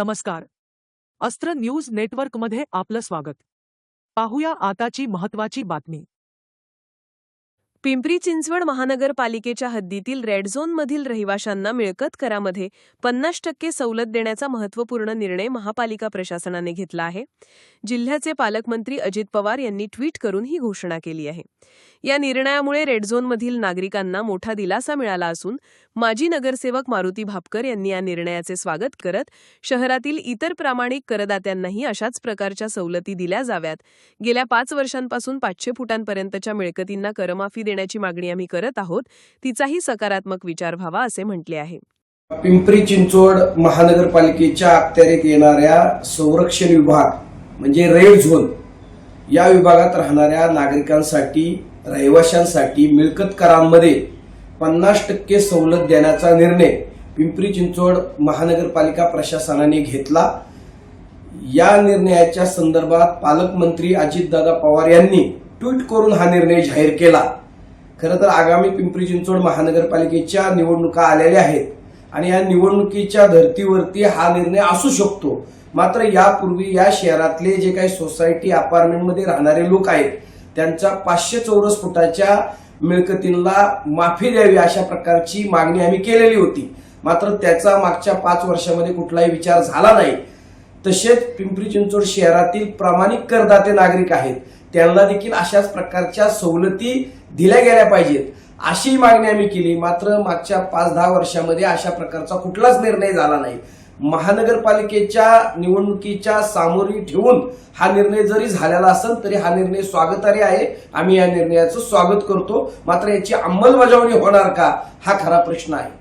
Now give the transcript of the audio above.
नमस्कार. अस्त्र न्यूज नेटवर्कमध्ये आपलं स्वागत. पाहूया आताची महत्वाची बातमी. पिंपरी चिंचवड महानगरपालिकेच्या हद्दीतील रेड झोनमधील रहिवाशांना मिळकत करामध्ये पन्नास टक्के सवलत देण्याचा महत्त्वपूर्ण निर्णय महापालिका प्रशासनाने घेतला आहे. जिल्ह्याचे पालकमंत्री अजित पवार यांनी ट्विट करून ही घोषणा केली आहे. या निर्णयामुळे रेड झोनमधील नागरिकांना मोठा दिलासा मिळाला असून माजी नगरसेवक मारुती भापकर यांनी या निर्णयाचे स्वागत करत शहरातील इतर प्रामाणिक करदात्यांनाही अशाच प्रकारच्या सवलती दिल्या जाव्यात. गेल्या पाच वर्षांपासून पाचशे फुटांपर्यंतच्या मिळकतींना करमाफी देण्याची मागणी आम्ही करत आहोत तिचाही सकारात्मक विचार व्हावा असे म्हटले आहे. पिंपरी चिंचवड महानगरपालिकेच्या अखत्यारीत येणाऱ्या संरक्षण विभाग म्हणजे रेड झोन या विभागात राहणाऱ्या नागरिकांसाठी रहिवाशांसाठी मिळकत करांमध्ये पन्नास टक्के सवलत देण्याचा निर्णय पिंपरी चिंचवड महानगरपालिका प्रशासनाने घेतला. या निर्णयाच्या संदर्भात पालकमंत्री अजितदादा पवार यांनी ट्विट करून हा निर्णय जाहीर केला. खरं तर आगामी पिंपरी चिंचवड महानगरपालिकेच्या निवडणुका आलेल्या आहेत आणि या निवडणुकीच्या धर्तीवरती हा निर्णय असू शकतो. मात्र यापूर्वी या शहरातले जे काही सोसायटी अपार्टमेंटमध्ये राहणारे लोक आहेत त्यांच्या पाचशे चौरस फुटाच्या मिळकतींना माफी द्यावी अशा प्रकारची मागणी आम्ही केलेली होती. मात्र त्याचा मागच्या पाच वर्षामध्ये कुठलाही विचार झाला नाही. तसेच पिंपरी चिंचवड शहरातील प्रामाणिक करदाते नागरिक आहेत. त्यांना देखील अशाच प्रकारच्या सवलती दिल्या गेल्या पाहिजेत. अशी मागणी आम्ही केली. मात्र मागच्या पाच दहा वर्षामध्ये अशा प्रकारचा कुठलाच निर्णय झाला नाही. महानगरपालिकेच्या निवडणुकीच्या सामोरी ठेवून हा निर्णय जरी झालेला असेल तरी हा निर्णय स्वागतार्ह आहे. आम्ही या निर्णयाचं स्वागत करतो. मात्र याची अंमलबजावणी होणार का? हा खरा प्रश्न आहे.